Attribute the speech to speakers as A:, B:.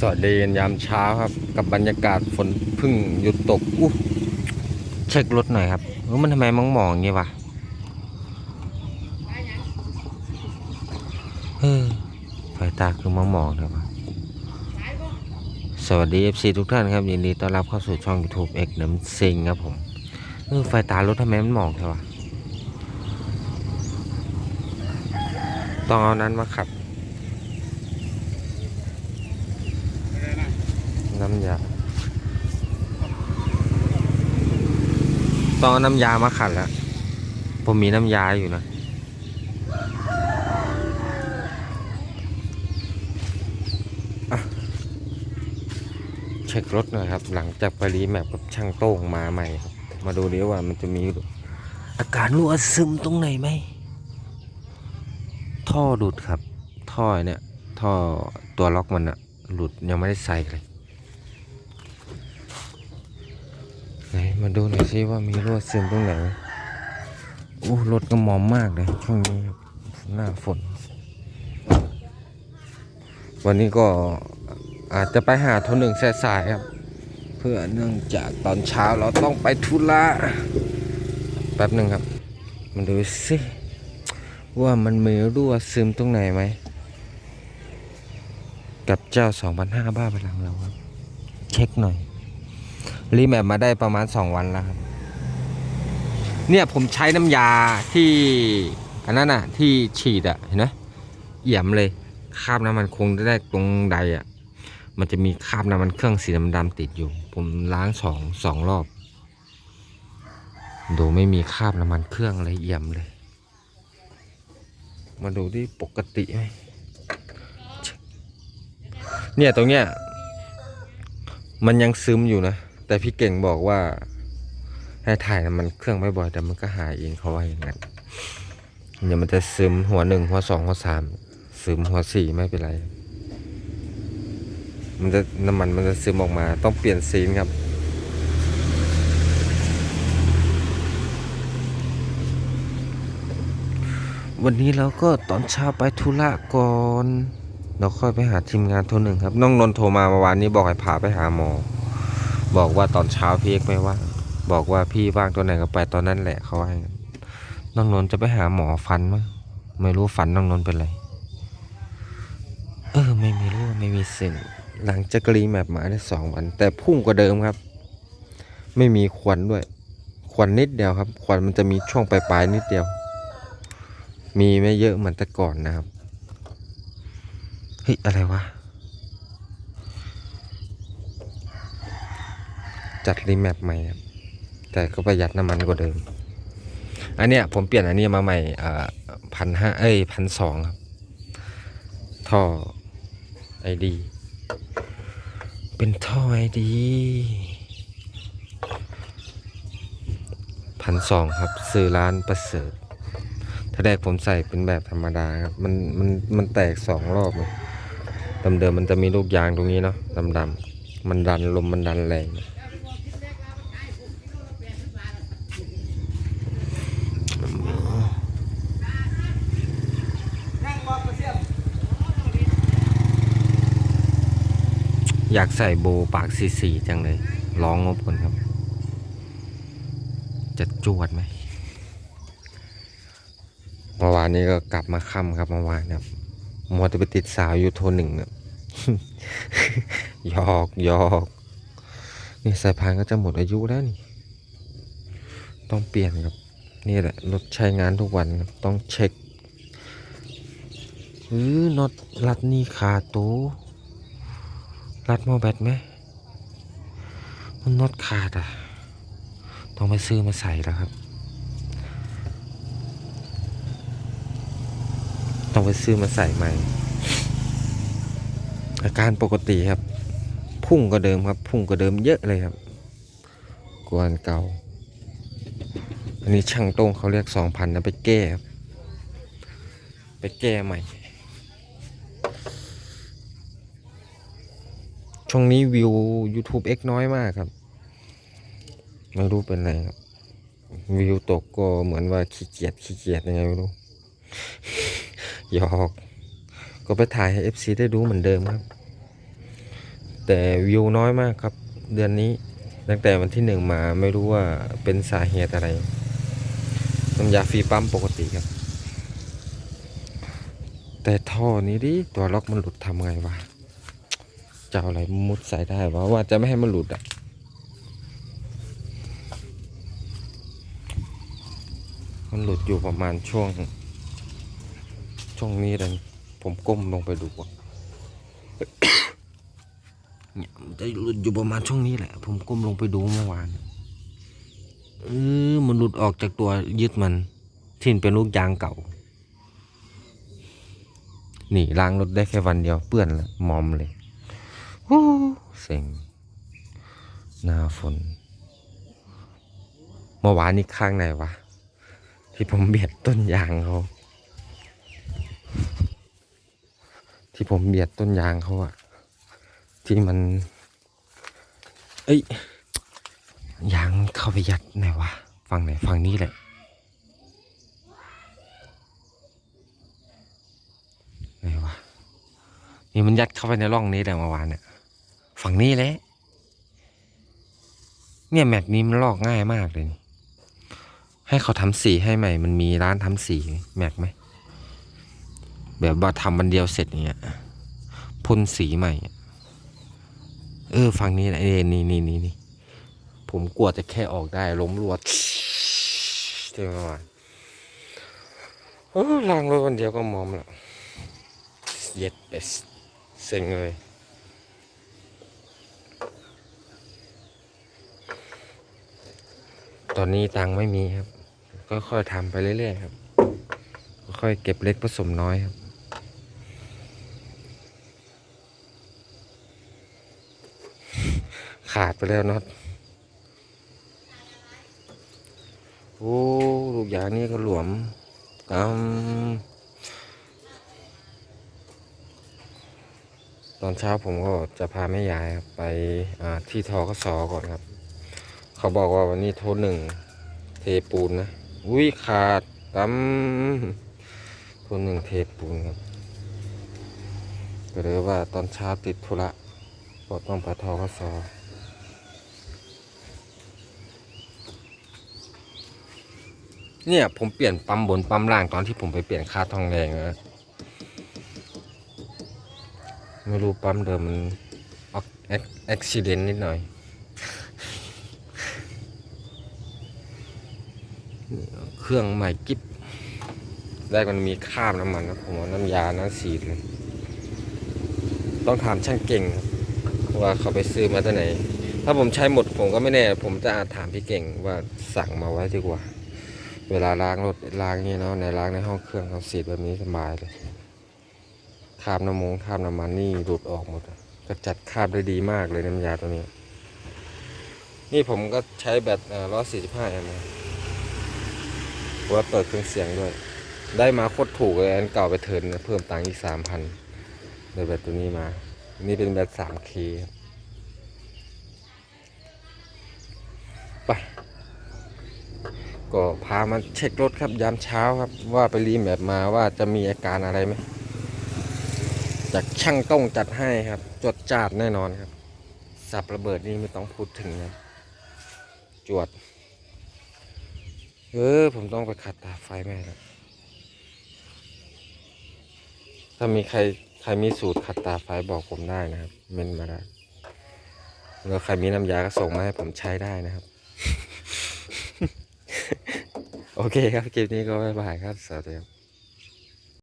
A: สวัสดีนยามเช้าครับ กับบรรยากาศฝนเพึ่งหยุดตกอู้เช็ครถหน่อยครับเออมันทำไมมองมองงี้วะเออไฟตาคือมองมองๆเลยวะสวัสดี FC ทุกท่านครับยินดีต้อนรับเข้าสู่ช่อง YouTube X น้ำซิงครับผมเออไฟตารถทำไมมันมองเท่วะต้องเอานั้นมาขับ น้ำยาต้องน้ำยามาขัดแล้วผมมีน้ำยาอยู่นะเช็ครถหน่อยครับ หลังจากไปรีแมปกับช่างโต้งมาใหม่ครับ มาดูดิว่ามันจะมีอาการรั่วซึมตรงไหนไหม ท่อหลุดครับ ท่อเนี่ย ท่อตัวล็อกมันอะหลุดยังไม่ได้ใส่เลย ไหนมาดูหน่อยสิว่ามีรั่วซึมตรงไหนอู้รถก็มอมมากเลยช่วงนี้หน้าฝน วันนี้ก็อาจจะไปหาโทนหนึ่งสายๆครับ เพื่อเนื่องจากตอนเช้าเราต้องไปธุระแป๊บหนึ่งครับมาดูสิว่ามันมีรั่วซึมตรงไหนไหม กับเจ้า 2,500บ้าพลังเราครับ เช็คหน่อย รีแมปมาได้ประมาณ 2 วันแล้วครับ เนี่ยผมใช้น้ำยาที่อันนั้นอะที่ฉีดอะเห็นไหมเอี่ยมเลยคราบน้ำมันคงได้ตรงใดอะมันจะมีคราบน้ำมันเครื่องสีดำๆติดอยู่ ผมล้างสองสองรอบ ดูไม่มีคราบน้ำมันเครื่องอะไรเอี่ยมเลย มาดูที่ปกติไหมเนี่ยตรงเนี้ยมันยังซึมอยู่นะ แต่พี่เก่งบอกว่า ให้ถ่ายน้ำมันเครื่องไม่บ่อยแต่มันก็หายเองเขาว่าอย่างนั้นเดี๋ยวมันจะซึมหัวหนึ่งหัวสองหัวสามซึมหัวสี่ไม่เป็นไร มันจะน้ำมันมันจะซึมออกมา ต้องเปลี่ยนซีนครับวันนี้เราก็ตอนเช้าไปธุระก่อน เราค่อยไปหาทีมงานโทรหนึ่งครับ น้องนนท์โทรมาเมื่อวานนี้บอกให้พาไปหาหมอ บอกว่าตอนเช้าพี่เอกไม่ว่างบอกว่าพี่ว่างตัวไหนก็ไปตอนนั้นแหละเขาว่าอย่างนั้นน้องนนท์จะไปหาหมอฟันมั้งไม่รู้ฟันน้องนนท์เป็นไร เออ ไม่มีรู้ไม่มีเส้นหลังจากรีแมปมาได้สองวัน แต่พุ่งกว่าเดิมครับ ไม่มีควันด้วย ควันนิดเดียวครับ ควันมันจะมีช่วงปลายๆนิดเดียว มีไม่เยอะเหมือนแต่ก่อนนะครับ เฮ้ย อะไรวะ จัดรีแมปใหม่ครับแต่ก็ประหยัดน้ำมันกว่าเดิม อันเนี้ยผมเปลี่ยนอันนี้มาใหม่พันห้าเอ้ยพันสองครับ ท่อไอดี เป็นท่อไอดีพันสองครับ ซื้อร้านประเสริฐถ้าแรกผมใส่เป็นแบบธรรมดาครับ มันมันมันแตกสองรอบเลยเดิมๆมันจะมีลูกยางตรงนี้เนาะดำๆมันดันลมมันดันแรง อยากใส่โบปากสีสีจังเลยลองงบก่อนครับ จะจวดไหมเมื่อวานนี้ก็กลับมาค่ำครับเมื่อวานครับมัวแต่ไปติดสาวอยู่โทนหนึ่งเนี่ยยอกยอกนี่สายพานก็จะหมดอายุแล้วนี่ ต้องเปลี่ยนครับ นี่แหละรถใช้งานทุกวันครับต้องเช็คหรือน็อตรัดนี่ขาดตัว รัดหมอแบตไหม มันน็อตขาดอะ ต้องไปซื้อมาใส่แล้วครับ ต้องไปซื้อมาใส่ใหม่ อาการปกติครับ พุ่งกว่าเดิมครับ พุ่งกว่าเดิมเยอะเลยครับ กวนเก่า อันนี้ช่างโต้งเขาเรียกสองพันนะไปแก้ครับ ไปแก้ใหม่ ช่วงนี้วิว YouTube X น้อยมากครับ ไม่รู้เป็นไรครับ วิวตกก็เหมือนว่าขี้เกียจขี้เกียจยังไงไม่รู้หยอก ก็ไปถ่ายให้ FC ได้ดูเหมือนเดิมครับ แต่วิวน้อยมากครับ เดือนนี้ตั้งแต่วันที่หนึ่งมาไม่รู้ว่าเป็นสาเหตุอะไรน้ำยาฟรีปั๊มปกติครับ แต่ท่อนี้ดิตัวล็อกมันหลุดทำไงวะ จะเอาอะไรมุดใส่ได้วะว่าจะไม่ให้มันหลุดอะมันหลุดอยู่ประมาณช่วง ช่วงนี้เลยผมก้มลงไปดูอะเนี่ยมันจะหลุดอยู่ประมาณช่วงนี้แหละ ผมก้มลงไปดูเมื่อวานเออมันหลุดออกจากตัวยึดมันที่นเป็นลูกยางเก่า นี่ล้างรถได้แค่วันเดียวเปื้อนละมอมเลย โอ้เซ็งหน้าฝน เมื่อวานนี้ข้างไหนวะ ที่ผมเบียดต้นยางเขา ที่ผมเบียดต้นยางเขาอะที่มัน เอ้ยยางเข้าไปยัดไหนวะฝั่งไหนฝั่งนี้แหละไหนวะนี่มันยัดเข้าไปในร่องนี้แหละเมื่อวานเนี่ย ฝั่งนี้แหละ เนี่ยแม็กนี้มันลอกง่ายมากเลย ให้เขาทำสีให้ใหม่ มันมีร้านทำสีแม็กไหม แบบว่าทำวันเดียวเสร็จเงี้ยพ่นสีใหม่ เออฝั่งนี้นะเอนี่นี่นี่นี่ผมกลัวจะแค่ออกได้ ล้มรวดเท่าไหร่โอ้ล้างรถวันเดียวก็มอมแล้วเย็ดเอสเซ็งเลย ตอนนี้ตังค์ไม่มีครับ ก็ค่อยทำไปเรื่อยๆครับ ค่อยเก็บเล็กผสมน้อยครับ ขาดไปแล้วน็อตโอ้ลูกยางนี่ก็หลวมกำตอนเช้าผมก็จะพาแม่ยายไปที่ทอกสอก่อนครับ เขาบอกว่าวันนี้โทษหนึ่งเทปูนนะ อุ้ยขาดกำโทษหนึ่งเทปูนครับก็เลยว่าตอนเช้าติดธุระก็ต้องไปทอกสอเนี่ยผมเปลี่ยนปั๊มบนปั๊มล่างตอนที่ผมไปเปลี่ยนค่าทองแดงนะไม่รู้ปั๊มเดิมมันออกแอคซิเดนนิดหน่อย เครื่องใหม่กิ๊บแรกมันมีคราบน้ำมันนะผมเอาน้ำยานั้นสีดเลยต้องถามช่างเก่งว่าเขาไปซื้อมาจากไหน ถ้าผมใช้หมดผมก็ไม่แน่ ผมจะอาจถามพี่เก่งว่าสั่งมาไว้ดีกว่า เวลาล้างรถล้างนี่เนาะในล้างในห้องเครื่องเขาสีดแบบนี้สบายเลยคราบน้ำมงคราบน้ำมันนี่หลุดออกหมดอะก็จัดคราบได้ดีมากเลยน้ำยาตัวนี้ นี่ผมก็ใช้แบตร้อยสี่สิบห้าแอมป์ ว่าเปิดเครื่องเสียงด้วย ได้มาโคตรถูกเลยอันเก่าไปเทินเพิ่มตังค์อีกสามพันเลยแบตตัวนี้มา นี่เป็นแบตสามเคไปก็พามาเช็ครถครับยามเช้าครับ ว่าไปรีแมปมาว่าจะมีอาการอะไรไหมจากช่างต้องจัดให้ครับจดจาดแน่นอนครับ สับระเบิดนี่ไม่ต้องพูดถึงนะจวด เออ ผมต้องไปขัดตาไฟแม่แล้วถ้ามีใครใครมีสูตรขัดตาไฟบอกผมได้นะครับ เมนมาได้แล้วใครมีน้ำยาก็ส่งมาให้ผมใช้ได้นะครับ โอเคครับคลิปนี้ก็บายบายครับ สวัสดีครับ